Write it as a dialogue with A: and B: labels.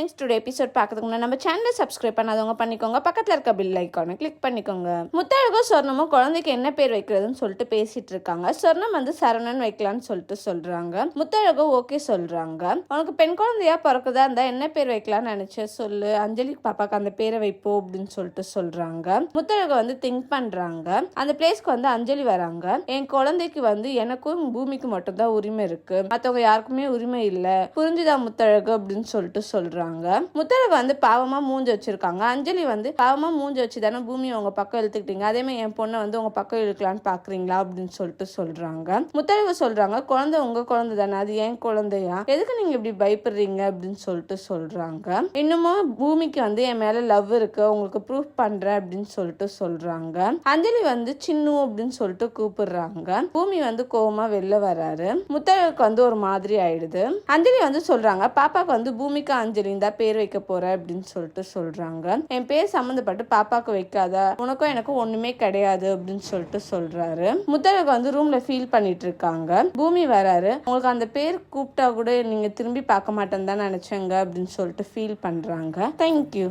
A: Thanks today episode பார்க்கறதுக்கு முன்னாடி நம்ம சேனலை சப்ஸ்கிரைப் பண்ணாதவங்க பண்ணிக்கோங்க. பக்கத்தில் இருக்க பில் ஐக்கானை கிளிக் பண்ணிக்கோங்க. முத்தழகோ சொர்ணமும் குழந்தைக்கு என்ன பேர் வைக்கிறதுன்னு சொல்லிட்டு பேசிட்டு இருக்காங்க. சொர்ணம் வந்து சரவணன் வைக்கலாம்னு சொல்லிட்டு சொல்றாங்க. முத்தழகோ ஓகே சொல்றாங்க. உனக்கு பெண் குழந்தையா பிறக்குதா இருந்தா என்ன பேர் வைக்கலாம்னு நினைச்ச சொல்லு. அஞ்சலி பாப்பாக்கு அந்த பேரை வைப்போம் அப்படின்னு சொல்லிட்டு சொல்றாங்க. முத்தழகோ வந்து திங்க் பண்றாங்க. அந்த பிளேஸ்க்கு வந்து அஞ்சலி வராங்க. என் குழந்தைக்கு வந்து எனக்கும் பூமிக்கு மட்டும்தான் உரிமை இருக்கு. மற்றவங்க யாருக்குமே உரிமை இல்லை. புரிஞ்சுதா முத்தழகு அப்படின்னு சொல்லிட்டு சொல்றாங்க. முத்தழகு வந்து பாவமா மூஞ்சி வச்சிருக்காங்க. அஞ்சலி வந்து பாவமா மூஞ்சி வச்சு தானே பூமி உங்க பக்கம் இழுத்துக்கிட்டீங்க. அதே மாதிரி என் பொண்ணை வந்து உங்க பக்கம் இழுக்கலான்னு பாக்குறீங்களா அப்படின்னு சொல்லிட்டு சொல்றாங்க. முத்தழகு சொல்றாங்க குழந்தை உங்க குழந்தை தானே அது ஏன் குழந்தையா? எதுக்கு நீங்க இப்படி பயப்படுறீங்க அப்படின்னு சொல்லிட்டு சொல்றாங்க. இன்னமும் பூமிக்கு வந்து என் மேல லவ் இருக்கு உங்களுக்கு ப்ரூஃப் பண்றேன் அப்படின்னு சொல்லிட்டு சொல்றாங்க. அஞ்சலி வந்து சின்னு அப்படின்னு சொல்லிட்டு கூப்பிடுறாங்க. பூமி வந்து கோவமா வெளில வராரு. முத்தழகுக்கு வந்து ஒரு மாதிரி ஆயிடுது. அஞ்சலி வந்து சொல்றாங்க பாப்பாக்கு வந்து பூமிக்கு அஞ்சலி தான் பேர் வைக்க போற அப்படின்னு சொல்லிட்டு சொல்றாங்க. என் பேர் சம்மந்தப்பட்டு பாப்பாக்கு வைக்காத உனக்கும் எனக்கும் ஒண்ணுமே கிடையாது அப்படின்னு சொல்லிட்டு சொல்றாரு. முத்தழகு வந்து ரூம்ல ஃபீல் பண்ணிட்டு இருக்காங்க. பூமி வராரு. உங்களுக்கு அந்த பேர் கூப்பிட்டா கூட நீங்க திரும்பி பார்க்க மாட்டேன்னு தான் நினைச்சேங்க அப்படின்னு சொல்லிட்டு ஃபீல் பண்றாங்க. தேங்க்யூ